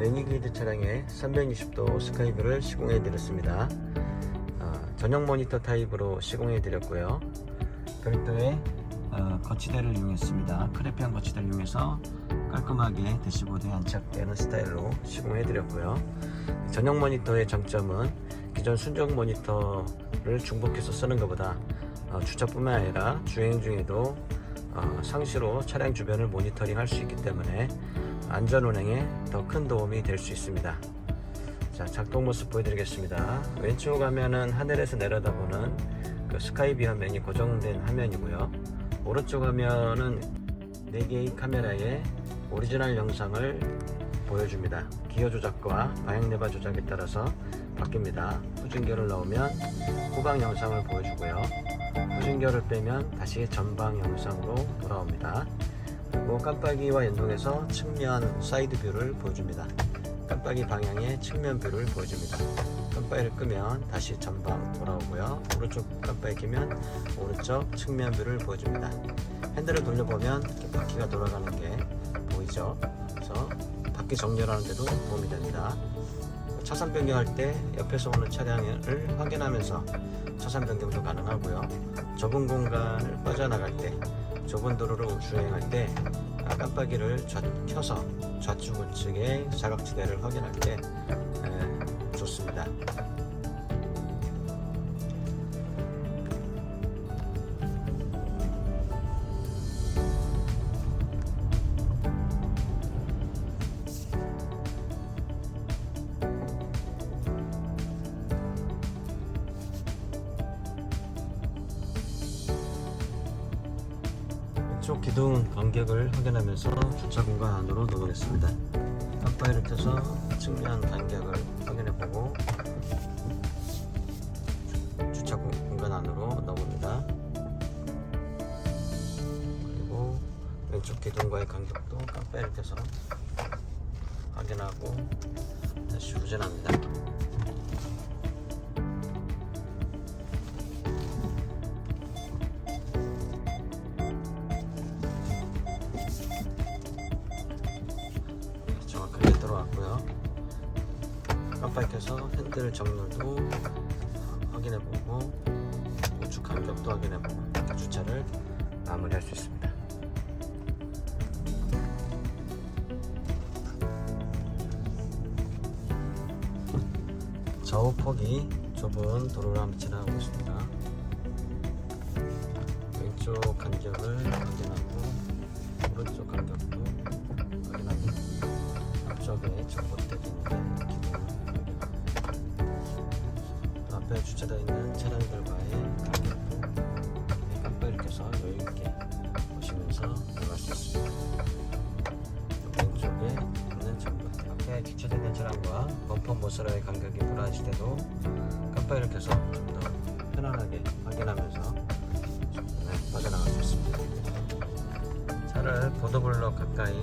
레니게이드 차량의 360도 스카이뷰를 시공해 드렸습니다. 어, 전용 모니터 타입으로 시공해 드렸고요. 별도의 어, 거치대를 이용했습니다. 크레피한 거치대를 이용해서 깔끔하게 대시보드에 안착되는 스타일로 시공해 드렸고요. 전용 모니터의 장점은 기존 순정 모니터를 중복해서 쓰는 것보다 어, 주차뿐만 아니라 주행 중에도 어, 상시로 차량 주변을 모니터링 할 수 있기 때문에 안전 운행에 더 큰 도움이 될 수 있습니다. 자, 작동 모습 보여드리겠습니다. 왼쪽 화면은 하늘에서 내려다보는 그 스카이비 화면이 고정된 화면이고요. 오른쪽 화면은 4개의 카메라의 오리지널 영상을 보여줍니다. 기어 조작과 방향 레바 조작에 따라서 바뀝니다. 후진기어를 넣으면 후방 영상을 보여주고요. 후진기어를 빼면 다시 전방 영상으로 돌아옵니다. 그리고 깜빡이와 연동해서 측면 사이드 뷰를 보여줍니다. 깜빡이 방향의 측면 뷰를 보여줍니다. 깜빡이를 끄면 다시 전방 돌아오고요. 오른쪽 깜빡이 켜면 오른쪽 측면 뷰를 보여줍니다. 핸들을 돌려보면 바퀴가 돌아가는 게 보이죠? 그래서 바퀴 정렬하는 데도 도움이 됩니다. 차선 변경할 때 옆에서 오는 차량을 확인하면서 차선 변경도 가능하고요. 좁은 공간을 빠져나갈 때 좁은 도로로 주행할 때 아, 깜빡이를 좌, 켜서 좌측 우측의 사각지대를 확인할 때 에, 좋습니다. 왼쪽 기둥 간격을 확인하면서 주차 공간 안으로 넣어보겠습니다. 깜빡이를 켜서 측면 간격을 확인해보고 주차 공- 공간 안으로 넣어봅니다. 그리고 왼쪽 기둥과의 간격도 깜빡이를 켜서 확인하고 다시 후진합니다. 깜빡이 켜서 핸들 정렬도 확인해보고 우측 간격도 확인해보고 주차를 마무리할 수 있습니다. 좌우 폭이 좁은 도로를 한번 지나가고 있습니다. 왼쪽 간격을 확인하고 오른쪽 간격도 확인하고 앞쪽에 전봇대도 있는데 주차되어 있는 차량들과의 간격도 깜빡이를 켜서 여유있게 보시면서 들어갈 수 있습니다. 왼쪽에 있는 전봇대 앞에 주차되어 있는 차량과 범퍼 모서라의 간격이 불안하실 때도 깜빡이를 켜서 좀 더 편안하게 확인하면서 네, 빠져나갈 수 있습니다. 차를 보도블록 가까이